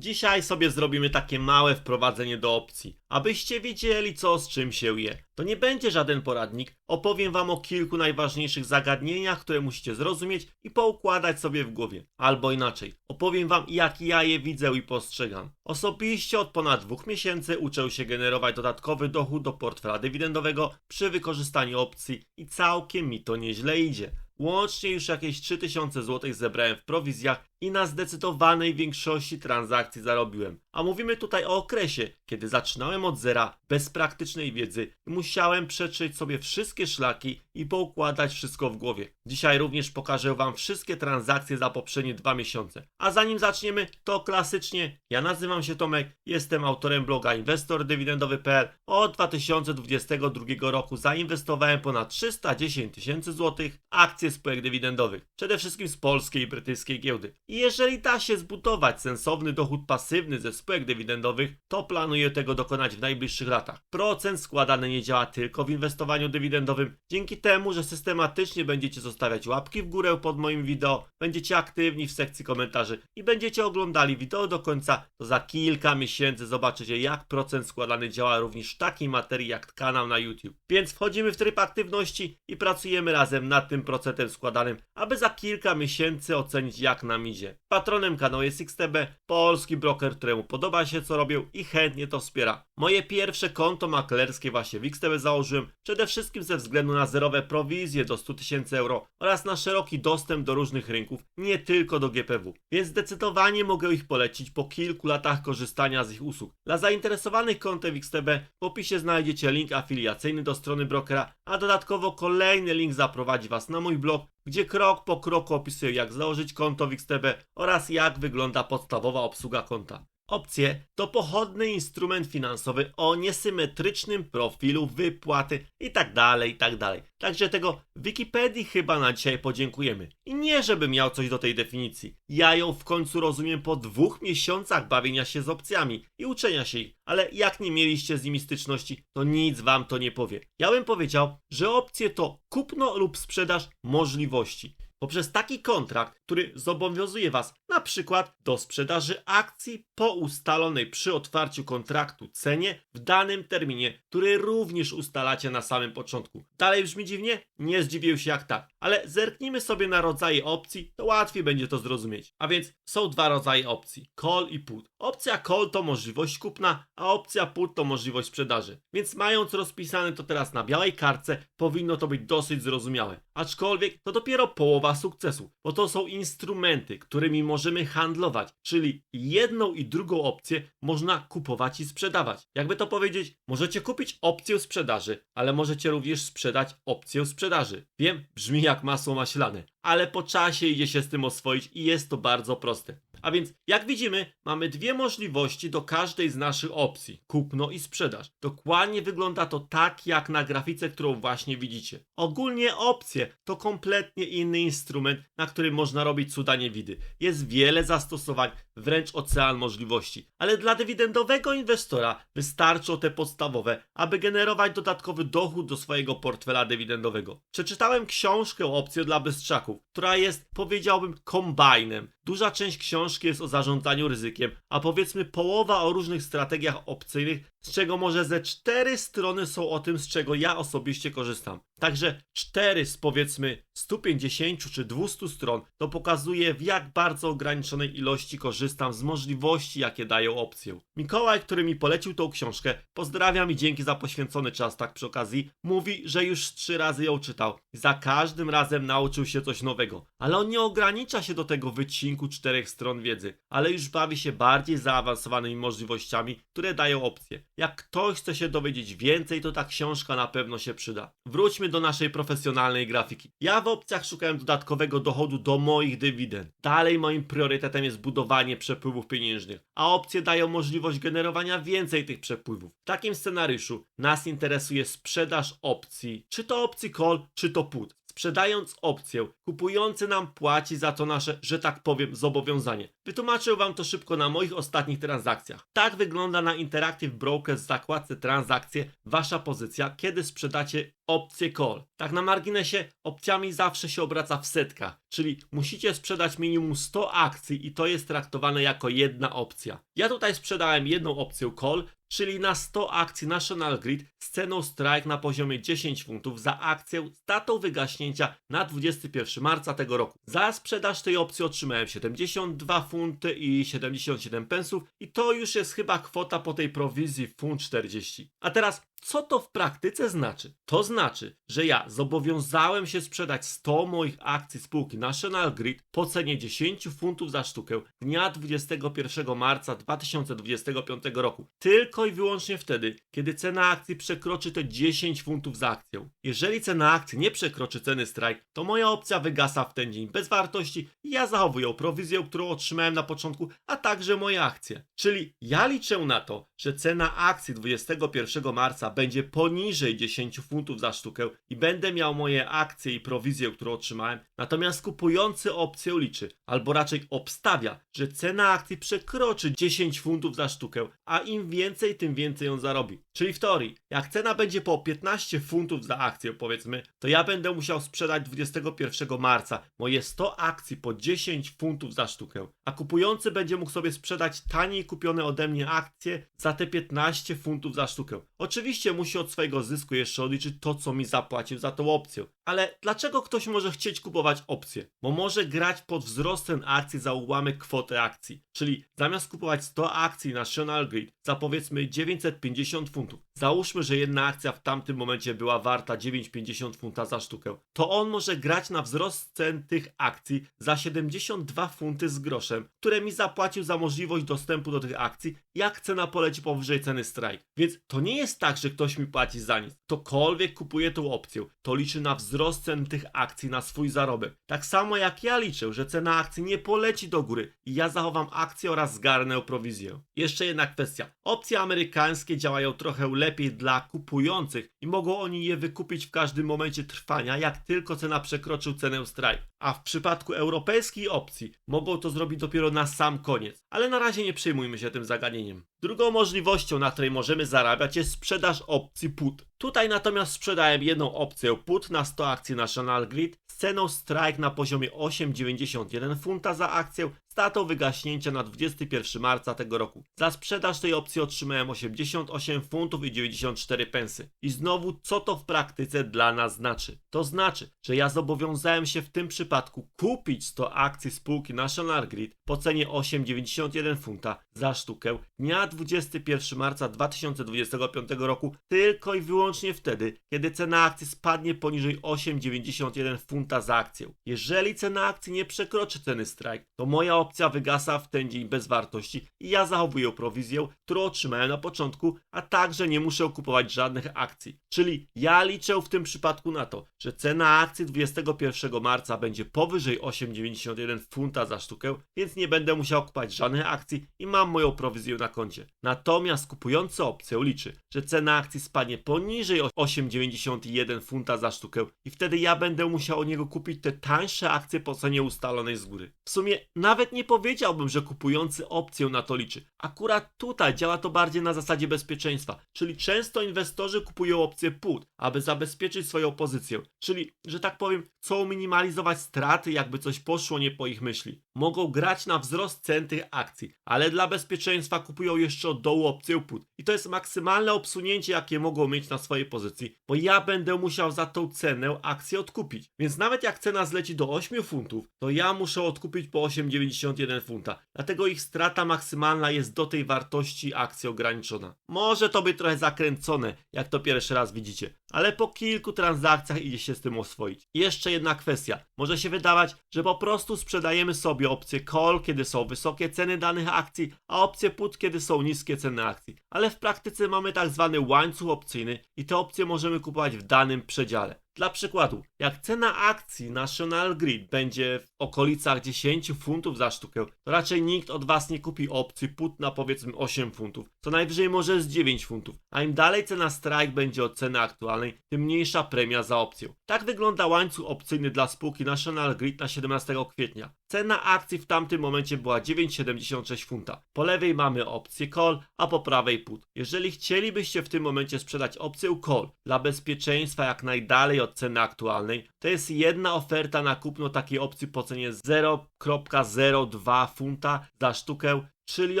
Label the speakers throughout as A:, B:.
A: Dzisiaj sobie zrobimy takie małe wprowadzenie do opcji, abyście wiedzieli co z czym się je. To nie będzie żaden poradnik, opowiem wam o kilku najważniejszych zagadnieniach, które musicie zrozumieć i poukładać sobie w głowie. Albo inaczej, opowiem wam jak ja je widzę i postrzegam. Osobiście od ponad dwóch miesięcy uczę się generować dodatkowy dochód do portfela dywidendowego przy wykorzystaniu opcji i całkiem mi to nieźle idzie. Łącznie już jakieś 3000 zł zebrałem w prowizjach i na zdecydowanej większości transakcji zarobiłem. A mówimy tutaj o okresie, kiedy zaczynałem od zera, bez praktycznej wiedzy i musiałem przetrzeć sobie wszystkie szlaki i poukładać wszystko w głowie. Dzisiaj również pokażę Wam wszystkie transakcje za poprzednie dwa miesiące. A zanim zaczniemy, to klasycznie, ja nazywam się Tomek, jestem autorem bloga inwestordywidendowy.pl. Od 2022 roku zainwestowałem ponad 310 tysięcy złotych w akcje spółek dywidendowych, przede wszystkim z polskiej i brytyjskiej giełdy. I jeżeli da się zbudować sensowny dochód pasywny ze spółek dywidendowych, to planuję tego dokonać w najbliższych latach. Procent składany nie działa tylko w inwestowaniu dywidendowym. Dzięki temu, że systematycznie będziecie zostawiać łapki w górę pod moim wideo, będziecie aktywni w sekcji komentarzy i będziecie oglądali wideo do końca, to za kilka miesięcy zobaczycie jak procent składany działa również w takiej materii jak kanał na YouTube. Więc wchodzimy w tryb aktywności i pracujemy razem nad tym procentem składanym, aby za kilka miesięcy ocenić jak nam idzie. Patronem kanału jest XTB, polski broker, któremu podoba się co robią i chętnie to wspiera. Moje pierwsze konto maklerskie właśnie w XTB założyłem przede wszystkim ze względu na zerowe prowizje do 100 tysięcy euro oraz na szeroki dostęp do różnych rynków, nie tylko do GPW. Więc zdecydowanie mogę ich polecić po kilku latach korzystania z ich usług. Dla zainteresowanych kontem XTB w opisie znajdziecie link afiliacyjny do strony brokera, a dodatkowo kolejny link zaprowadzi Was na mój blog, gdzie krok po kroku opisuję jak założyć konto w XTB oraz jak wygląda podstawowa obsługa konta. Opcje to pochodny instrument finansowy o niesymetrycznym profilu wypłaty itd., itd. Także tego Wikipedii chyba na dzisiaj podziękujemy. I nie żebym miał coś do tej definicji. Ja ją w końcu rozumiem po dwóch miesiącach bawienia się z opcjami i uczenia się ich. Ale jak nie mieliście z nimi styczności, to nic wam to nie powie. Ja bym powiedział, że opcje to kupno lub sprzedaż możliwości poprzez taki kontrakt, który zobowiązuje Was na przykład do sprzedaży akcji po ustalonej przy otwarciu kontraktu cenie w danym terminie, który również ustalacie na samym początku. Dalej brzmi dziwnie? Nie zdziwię się jak tak, ale zerknijmy sobie na rodzaje opcji, to łatwiej będzie to zrozumieć. A więc są dwa rodzaje opcji: call i put. Opcja call to możliwość kupna, a opcja put to możliwość sprzedaży. Więc mając rozpisane to teraz na białej kartce, powinno to być dosyć zrozumiałe. Aczkolwiek to dopiero połowa sukcesu, bo to są instrumenty, którymi możemy handlować, czyli jedną i drugą opcję można kupować i sprzedawać. Jakby to powiedzieć, możecie kupić opcję sprzedaży, ale możecie również sprzedać opcję sprzedaży. Wiem, brzmi jak masło maślane, ale po czasie idzie się z tym oswoić i jest to bardzo proste. A więc, jak widzimy, mamy dwie możliwości do każdej z naszych opcji: kupno i sprzedaż. Dokładnie wygląda to tak, jak na grafice, którą właśnie widzicie. Ogólnie opcje to kompletnie inny instrument, na którym można robić cuda niewidy. Jest wiele zastosowań, wręcz ocean możliwości. Ale dla dywidendowego inwestora wystarczą te podstawowe, aby generować dodatkowy dochód do swojego portfela dywidendowego. Przeczytałem książkę opcje dla bystrzaków, która jest, powiedziałbym, kombajnem. Duża część książki jest o zarządzaniu ryzykiem, a powiedzmy połowa o różnych strategiach opcyjnych, z czego może ze cztery strony są o tym, z czego ja osobiście korzystam. Także cztery z powiedzmy 150 czy 200 stron to pokazuje w jak bardzo ograniczonej ilości korzystam z możliwości, jakie dają opcję. Mikołaj, który mi polecił tą książkę, pozdrawiam i dzięki za poświęcony czas tak przy okazji, mówi, że już trzy razy ją czytał za każdym razem nauczył się coś nowego. Ale on nie ogranicza się do tego wycinku czterech stron wiedzy, ale już bawi się bardziej zaawansowanymi możliwościami, które dają opcje. Jak ktoś chce się dowiedzieć więcej, to ta książka na pewno się przyda. Wróćmy do naszej profesjonalnej grafiki. Ja w opcjach szukałem dodatkowego dochodu do moich dywidend. Dalej moim priorytetem jest budowanie przepływów pieniężnych, a opcje dają możliwość generowania więcej tych przepływów. W takim scenariuszu nas interesuje sprzedaż opcji, czy to opcji call, czy to put sprzedając opcję, kupujący nam płaci za to nasze, że tak powiem, zobowiązanie. Wytłumaczę wam to szybko na moich ostatnich transakcjach. Tak wygląda na Interactive Brokers w zakładce transakcje wasza pozycja, kiedy sprzedacie opcję call. Tak na marginesie, opcjami zawsze się obraca w setkach, czyli musicie sprzedać minimum 100 akcji i to jest traktowane jako jedna opcja. Ja tutaj sprzedałem jedną opcję call, czyli na 100 akcji National Grid z ceną strike na poziomie 10 funtów za akcję z datą wygaśnięcia na 21 marca tego roku. Za sprzedaż tej opcji otrzymałem 72 funty i 77 pensów i to już jest chyba kwota po tej prowizji funt 40. A teraz co to w praktyce znaczy? To znaczy, że ja zobowiązałem się sprzedać 100 moich akcji spółki National Grid po cenie 10 funtów za sztukę dnia 21 marca 2025 roku. Tylko i wyłącznie wtedy, kiedy cena akcji przekroczy te 10 funtów za akcję. Jeżeli cena akcji nie przekroczy ceny strike, to moja opcja wygasa w ten dzień bez wartości i ja zachowuję prowizję, którą otrzymałem na początku, a także moje akcje. Czyli ja liczę na to, że cena akcji 21 marca będzie poniżej 10 funtów za sztukę i będę miał moje akcje i prowizję, którą otrzymałem, natomiast kupujący opcję liczy, albo raczej obstawia, że cena akcji przekroczy 10 funtów za sztukę, a im więcej, tym więcej on zarobi. Czyli w teorii, jak cena będzie po 15 funtów za akcję, powiedzmy, to ja będę musiał sprzedać 21 marca moje 100 akcji po 10 funtów za sztukę, a kupujący będzie mógł sobie sprzedać taniej kupione ode mnie akcje za te 15 funtów za sztukę. Oczywiście musi od swojego zysku jeszcze odliczyć to, co mi zapłacił za tą opcję. Ale dlaczego ktoś może chcieć kupować opcje? Bo może grać pod wzrost cen akcji za ułamek kwoty akcji. Czyli zamiast kupować 100 akcji National Grid za powiedzmy 950 funtów, conto. Załóżmy, że jedna akcja w tamtym momencie była warta 9,50 funta za sztukę, to on może grać na wzrost cen tych akcji za 72 funty z groszem, które mi zapłacił za możliwość dostępu do tych akcji, jak cena poleci powyżej ceny strike. Więc to nie jest tak, że ktoś mi płaci za nic. Ktokolwiek kupuje tą opcję, to liczy na wzrost cen tych akcji na swój zarobek. Tak samo jak ja liczę, że cena akcji nie poleci do góry i ja zachowam akcję oraz zgarnę prowizję. Jeszcze jedna kwestia. Opcje amerykańskie działają trochę lepiej dla kupujących i mogą oni je wykupić w każdym momencie trwania, jak tylko cena przekroczył cenę strike. A w przypadku europejskiej opcji mogą to zrobić dopiero na sam koniec. Ale na razie nie przejmujmy się tym zagadnieniem. Drugą możliwością, na której możemy zarabiać jest sprzedaż opcji put. Tutaj natomiast sprzedałem jedną opcję put na 100 akcji National Grid z ceną strike na poziomie 8,91 funta za akcję z datą wygaśnięcia na 21 marca tego roku. Za sprzedaż tej opcji otrzymałem 88 funtów i 94 pensy. I znowu, co to w praktyce dla nas znaczy? To znaczy, że ja zobowiązałem się w tym przypadku kupić 100 akcji spółki National Grid po cenie 8,91 funta za sztukę dnia 21 marca 2025 roku tylko i wyłącznie wtedy, kiedy cena akcji spadnie poniżej 8,91 funta za akcję. Jeżeli cena akcji nie przekroczy ceny strike, to moja opcja wygasa w ten dzień bez wartości i ja zachowuję prowizję, którą otrzymałem na początku, a także nie muszę kupować żadnych akcji. Czyli ja liczę w tym przypadku na to, że cena akcji 21 marca będzie powyżej 8,91 funta za sztukę, więc nie będę musiał kupować żadnych akcji i mam moją prowizję na koncie. Natomiast kupujący opcję liczy, że cena akcji spadnie poniżej 8,91 funta za sztukę i wtedy ja będę musiał od niego kupić te tańsze akcje po cenie ustalonej z góry. W sumie nawet nie powiedziałbym, że kupujący opcję na to liczy. Akurat tutaj działa to bardziej na zasadzie bezpieczeństwa, czyli często inwestorzy kupują opcję put, aby zabezpieczyć swoją pozycję, czyli, że tak powiem, chcą minimalizować straty, jakby coś poszło nie po ich myśli. Mogą grać na wzrost cen tych akcji, ale dla bezpieczeństwa kupują jeszcze od dołu opcję put. I to jest maksymalne obsunięcie, jakie mogą mieć na swojej pozycji, bo ja będę musiał za tą cenę akcję odkupić. Więc nawet jak cena zleci do 8 funtów, to ja muszę odkupić po 8,91 funta. Dlatego ich strata maksymalna jest do tej wartości akcji ograniczona. Może to być trochę zakręcone, jak to pierwszy raz widzicie, ale po kilku transakcjach idzie się z tym oswoić. I jeszcze jedna kwestia. Może się wydawać, że po prostu sprzedajemy sobie opcję call, kiedy są wysokie ceny danych akcji, a opcję put, kiedy są niskie ceny akcji. ale w praktyce mamy tak zwany łańcuch opcyjny i te opcje możemy kupować w danym przedziale. Dla przykładu, jak cena akcji National Grid będzie w okolicach 10 funtów za sztukę, to raczej nikt od Was nie kupi opcji put na powiedzmy 8 funtów, co najwyżej może z 9 funtów. A im dalej cena strike będzie od ceny aktualnej, tym mniejsza premia za opcję. Tak wygląda łańcuch opcyjny dla spółki National Grid na 17 kwietnia. Cena akcji w tamtym momencie była 9,76 funta. Po lewej mamy opcję call, a po prawej put. Jeżeli chcielibyście w tym momencie sprzedać opcję call dla bezpieczeństwa jak najdalej od ceny aktualnej, to jest jedna oferta na kupno takiej opcji po cenie 0,02 funta za sztukę czyli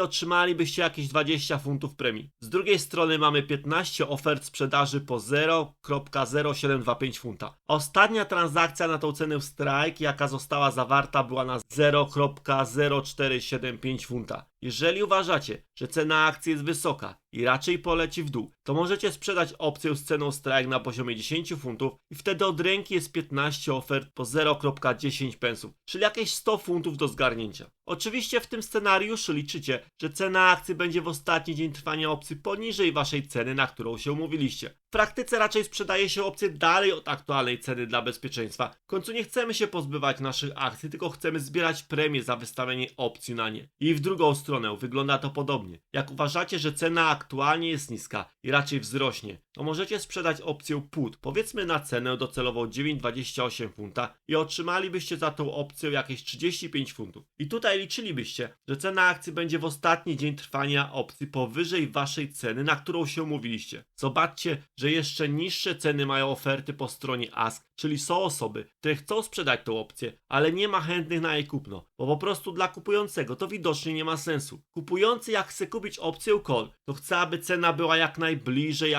A: otrzymalibyście jakieś 20 funtów premii. Z drugiej strony mamy 15 ofert sprzedaży po 0,0725 funta. Ostatnia transakcja na tą cenę strike, jaka została zawarta, była na 0,0475 funta. Jeżeli uważacie, że cena akcji jest wysoka i raczej poleci w dół, to możecie sprzedać opcję z ceną strike na poziomie 10 funtów i wtedy od ręki jest 15 ofert po 0,10 pensów, czyli jakieś 100 funtów do zgarnięcia. Oczywiście w tym scenariuszu liczycie, że cena akcji będzie w ostatni dzień trwania opcji poniżej waszej ceny, na którą się umówiliście. W praktyce raczej sprzedaje się opcje dalej od aktualnej ceny dla bezpieczeństwa. W końcu nie chcemy się pozbywać naszych akcji, tylko chcemy zbierać premie za wystawienie opcji na nie. I w drugą stronę wygląda to podobnie. Jak uważacie, że cena aktualnie jest niska i raczej wzrośnie, to możecie sprzedać opcję put, powiedzmy na cenę docelową 9,28 funta i otrzymalibyście za tą opcję jakieś 35 funtów. I tutaj liczylibyście, że cena akcji będzie w ostatni dzień trwania opcji powyżej waszej ceny, na którą się umówiliście. Zobaczcie, że jeszcze niższe ceny mają oferty po stronie Ask, czyli są osoby, które chcą sprzedać tą opcję, ale nie ma chętnych na jej kupno, bo po prostu dla kupującego to widocznie nie ma sensu. Kupujący jak chce kupić opcję call, to chce, aby cena była jak najbliżej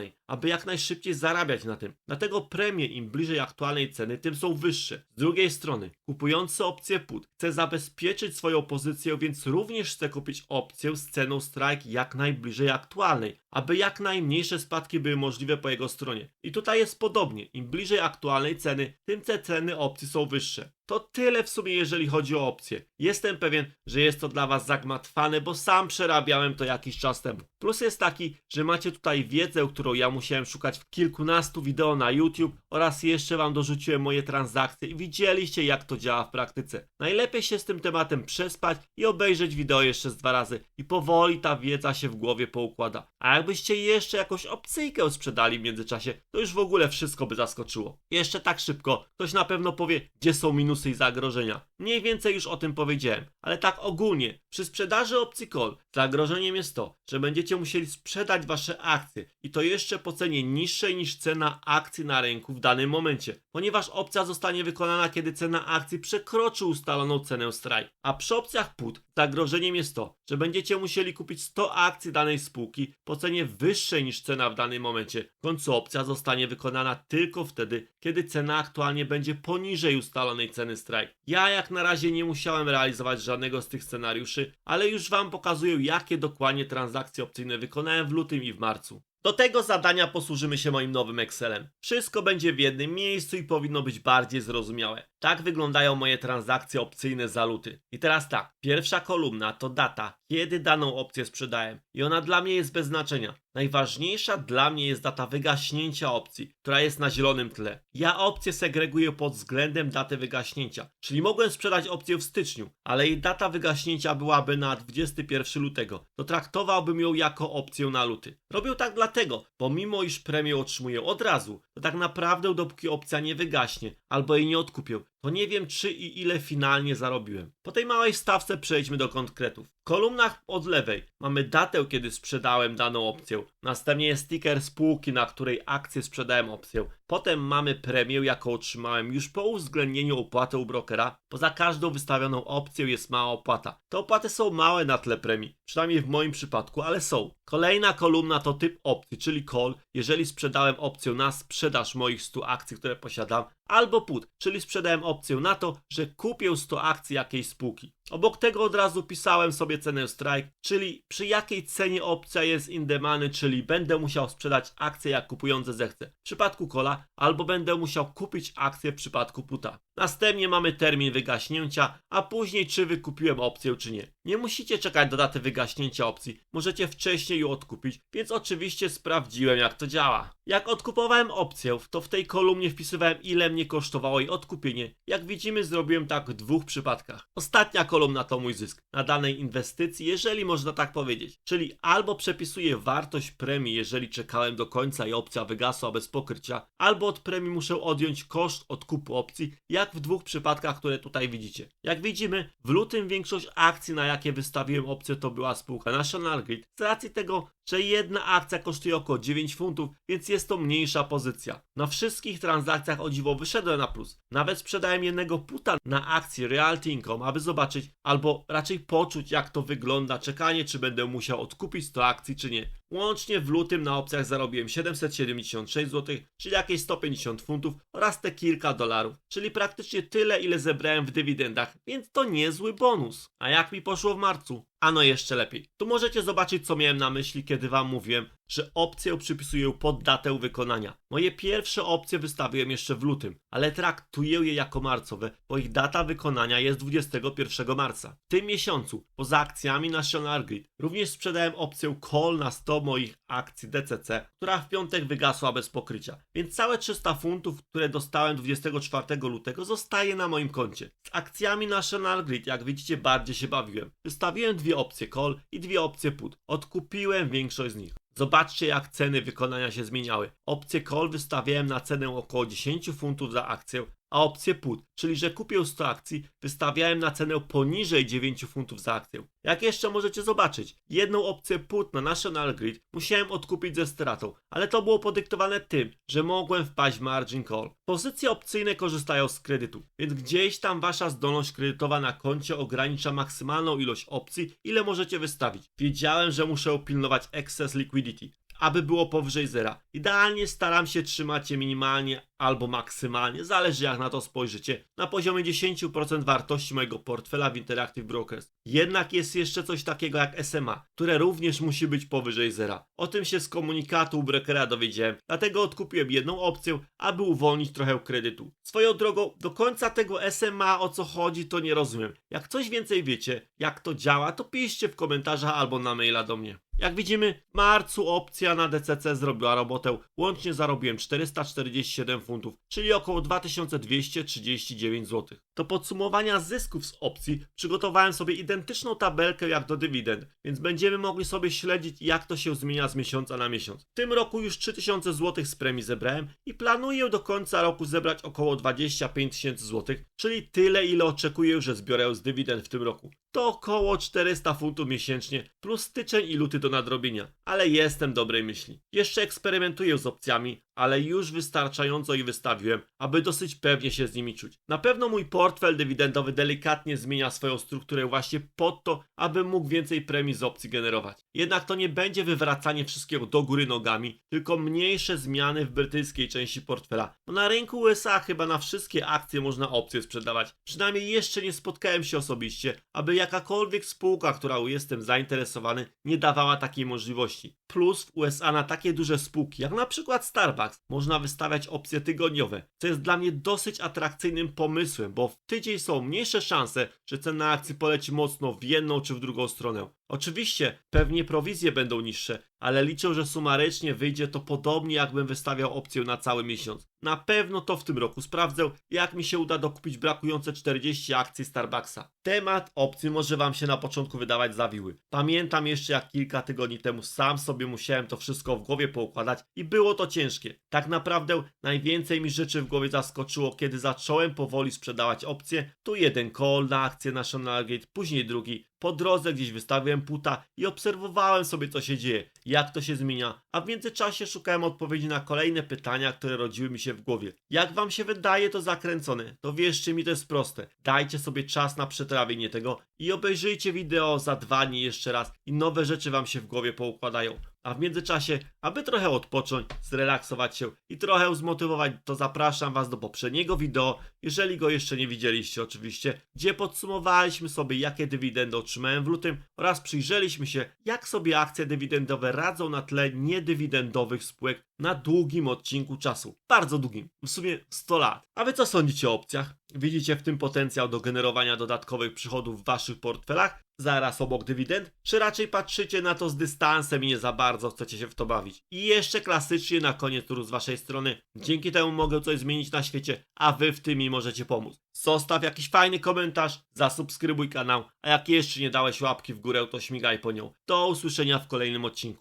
A: aktualnej, aby jak najszybciej zarabiać na tym. Dlatego premie im bliżej aktualnej ceny, tym są wyższe. Z drugiej strony, kupujący opcję put chce zabezpieczyć swoją pozycję, więc również chce kupić opcję z ceną strike jak najbliżej aktualnej, aby jak najmniejsze spadki były możliwe po jego stronie. I tutaj jest podobnie. Im bliżej aktualnej ceny, tym te ceny opcji są wyższe. To tyle w sumie, jeżeli chodzi o opcje. Jestem pewien, że jest to dla Was zagmatwane, bo sam przerabiałem to jakiś czas temu. Plus jest taki, że macie tutaj wiedzę, którą ja musiałem szukać w kilkunastu wideo na YouTube oraz jeszcze Wam dorzuciłem moje transakcje i widzieliście jak to działa w praktyce. Najlepiej się z tym tematem przespać i obejrzeć wideo jeszcze z dwa razy i powoli ta wiedza się w głowie poukłada. A jakbyście jeszcze jakąś opcyjkę sprzedali w międzyczasie, to już w ogóle wszystko by zaskoczyło. Jeszcze tak szybko, ktoś na pewno powie, gdzie są minusy i zagrożenia. Mniej więcej już o tym powiedziałem, ale tak ogólnie, przy sprzedaży opcji call zagrożeniem jest to, że będziecie musieli sprzedać wasze akcje i to jeszcze po cenie niższej niż cena akcji na rynku w danym momencie, ponieważ opcja zostanie wykonana, kiedy cena akcji przekroczy ustaloną cenę strike. A przy opcjach put zagrożeniem jest to, że będziecie musieli kupić 100 akcji danej spółki po cenie wyższej niż cena w danym momencie. W końcu opcja zostanie wykonana tylko wtedy, kiedy cena aktualnie będzie poniżej ustalonej ceny strike. Ja jak na razie nie musiałem realizować żadnego z tych scenariuszy, ale już wam pokazuję jakie dokładnie transakcje opcyjne wykonałem w lutym i w marcu. Do tego zadania posłużymy się moim nowym Excelem. Wszystko będzie w jednym miejscu i powinno być bardziej zrozumiałe. Tak wyglądają moje transakcje opcyjne za luty. I teraz tak, pierwsza kolumna to data, kiedy daną opcję sprzedałem. I ona dla mnie jest bez znaczenia. Najważniejsza dla mnie jest data wygaśnięcia opcji, która jest na zielonym tle. Ja opcję segreguję pod względem daty wygaśnięcia, czyli mogłem sprzedać opcję w styczniu, ale jej data wygaśnięcia byłaby na 21 lutego, to traktowałbym ją jako opcję na luty. Robię tak dlatego, bo mimo iż premię otrzymuję od razu, to tak naprawdę dopóki opcja nie wygaśnie albo jej nie odkupię, to nie wiem czy i ile finalnie zarobiłem. Po tej małej stawce przejdźmy do konkretów. W kolumnach od lewej mamy datę, kiedy sprzedałem daną opcję. Następnie jest sticker spółki, na której akcję sprzedałem opcję. Potem mamy premię, jaką otrzymałem już po uwzględnieniu opłaty u brokera. Poza każdą wystawioną opcją jest mała opłata. Te opłaty są małe na tle premii, przynajmniej w moim przypadku, ale są. Kolejna kolumna to typ opcji, czyli call, jeżeli sprzedałem opcję na sprzedaż moich 100 akcji, które posiadam, albo put, czyli sprzedałem opcję na to, że kupię 100 akcji jakiejś spółki. Obok tego od razu pisałem sobie cenę strike, czyli przy jakiej cenie opcja jest in the money, czyli będę musiał sprzedać akcję jak kupujący zechce. W przypadku kola, albo będę musiał kupić akcję w przypadku puta. Następnie mamy termin wygaśnięcia, a później czy wykupiłem opcję czy nie. Nie musicie czekać do daty wygaśnięcia opcji, możecie wcześniej ją odkupić, więc oczywiście sprawdziłem jak to działa. Jak odkupowałem opcję, to w tej kolumnie wpisywałem ile mnie kosztowało jej odkupienie. Jak widzimy zrobiłem tak w dwóch przypadkach. Ostatnia kolumna to mój zysk na danej inwestycji, jeżeli można tak powiedzieć. Czyli albo przepisuję wartość premii, jeżeli czekałem do końca i opcja wygasła bez pokrycia, albo od premii muszę odjąć koszt odkupu opcji, jak w dwóch przypadkach, które tutaj widzicie. Jak widzimy, w lutym większość akcji, na jakie wystawiłem opcję, to była spółka National Grid. Z racji tego, że jedna akcja kosztuje około 9 funtów, więc jest to mniejsza pozycja. Na wszystkich transakcjach o dziwo wyszedłem na plus. Nawet sprzedałem jednego puta na akcji Realty Income, aby zobaczyć, albo raczej poczuć jak to wygląda, czekanie czy będę musiał odkupić 100 akcji czy nie. Łącznie w lutym na opcjach zarobiłem 776 zł, czyli jakieś 150 funtów oraz te kilka dolarów, czyli praktycznie tyle ile zebrałem w dywidendach, więc to niezły bonus. A jak mi poszło w marcu? Ano jeszcze lepiej. Tu możecie zobaczyć co miałem na myśli, kiedy wam mówiłem, że opcję przypisuję pod datę wykonania. Moje pierwsze opcje wystawiłem jeszcze w lutym, ale traktuję je jako marcowe, bo ich data wykonania jest 21 marca. W tym miesiącu, poza akcjami National Grid, również sprzedałem opcję call na 100 moich akcji DCC, która w piątek wygasła bez pokrycia. Więc całe 300 funtów, które dostałem 24 lutego zostaje na moim koncie. Z akcjami National Grid, jak widzicie, bardziej się bawiłem. Wystawiłem dwie opcje call i dwie opcje put. Odkupiłem większość z nich. Zobaczcie jak ceny wykonania się zmieniały. Opcję call wystawiałem na cenę około 10 funtów za akcję, a opcję put, czyli że kupię 100 akcji, wystawiałem na cenę poniżej 9 funtów za akcję. Jak jeszcze możecie zobaczyć, jedną opcję put na National Grid musiałem odkupić ze stratą, ale to było podyktowane tym, że mogłem wpaść w margin call. Pozycje opcyjne korzystają z kredytu, więc gdzieś tam wasza zdolność kredytowa na koncie ogranicza maksymalną ilość opcji, ile możecie wystawić. Wiedziałem, że muszę pilnować excess liquidity, aby było powyżej zera. Idealnie staram się trzymać je minimalnie albo maksymalnie, zależy jak na to spojrzycie, na poziomie 10% wartości mojego portfela w Interactive Brokers. Jednak jest jeszcze coś takiego jak SMA, które również musi być powyżej zera. O tym się z komunikatu brokera dowiedziałem, dlatego odkupiłem jedną opcję, aby uwolnić trochę kredytu. Swoją drogą, do końca tego SMA o co chodzi to nie rozumiem. Jak coś więcej wiecie, jak to działa, to piszcie w komentarzach albo na maila do mnie. Jak widzimy, w marcu opcja na DCC zrobiła robotę. Łącznie zarobiłem 447 funtów, czyli około 2239 zł. Do podsumowania zysków z opcji przygotowałem sobie identyczną tabelkę jak do dywidend, więc będziemy mogli sobie śledzić jak to się zmienia z miesiąca na miesiąc. W tym roku już 3000 zł z premii zebrałem i planuję do końca roku zebrać około 25 tysięcy zł, czyli tyle ile oczekuję, że zbiorę z dywidend w tym roku. To około 400 funtów miesięcznie, plus styczeń i luty do nadrobienia, ale jestem dobrej myśli. Jeszcze eksperymentuję z opcjami, ale już wystarczająco ich wystawiłem, aby dosyć pewnie się z nimi czuć. Na pewno mój portfel dywidendowy delikatnie zmienia swoją strukturę właśnie po to, aby mógł więcej premii z opcji generować. Jednak to nie będzie wywracanie wszystkiego do góry nogami, tylko mniejsze zmiany w brytyjskiej części portfela. Bo na rynku USA chyba na wszystkie akcje można opcje sprzedawać. Przynajmniej jeszcze nie spotkałem się osobiście, aby jakakolwiek spółka, którą jestem zainteresowany, nie dawała takiej możliwości. Plus w USA na takie duże spółki, jak na przykład Starbucks, można wystawiać opcje tygodniowe, co jest dla mnie dosyć atrakcyjnym pomysłem, bo w tydzień są mniejsze szanse, że cena akcji poleci mocno w jedną czy w drugą stronę. Oczywiście pewnie prowizje będą niższe, ale liczę, że sumarycznie wyjdzie to podobnie jakbym wystawiał opcję na cały miesiąc. Na pewno to w tym roku sprawdzę, jak mi się uda dokupić brakujące 40 akcji Starbucksa. Temat opcji może wam się na początku wydawać zawiły. Pamiętam jeszcze jak kilka tygodni temu sam sobie musiałem to wszystko w głowie poukładać i było to ciężkie. Tak naprawdę najwięcej mi rzeczy w głowie zaskoczyło, kiedy zacząłem powoli sprzedawać opcje. Tu jeden call na akcję National Grid, później drugi, po drodze gdzieś wystawiłem puta i obserwowałem sobie co się dzieje, jak to się zmienia, a w międzyczasie szukałem odpowiedzi na kolejne pytania, które rodziły mi się w głowie. Jak wam się wydaje to zakręcone, to wierzcie mi to jest proste. Dajcie sobie czas na przetrawienie tego i obejrzyjcie wideo za dwa dni jeszcze raz i nowe rzeczy wam się w głowie poukładają. A w międzyczasie, aby trochę odpocząć, zrelaksować się i trochę zmotywować, to zapraszam Was do poprzedniego wideo, jeżeli go jeszcze nie widzieliście oczywiście, gdzie podsumowaliśmy sobie jakie dywidendy otrzymałem w lutym oraz przyjrzeliśmy się jak sobie akcje dywidendowe radzą na tle niedywidendowych spółek na długim odcinku czasu. Bardzo długim, w sumie 100 lat. A Wy co sądzicie o opcjach? Widzicie w tym potencjał do generowania dodatkowych przychodów w Waszych portfelach? Zaraz obok dywidend? Czy raczej patrzycie na to z dystansem i nie za bardzo chcecie się w to bawić? I jeszcze klasycznie na koniec turu z Waszej strony. Dzięki temu mogę coś zmienić na świecie, a Wy w tym mi możecie pomóc. Zostaw jakiś fajny komentarz, zasubskrybuj kanał, a jak jeszcze nie dałeś łapki w górę, to śmigaj po nią. Do usłyszenia w kolejnym odcinku.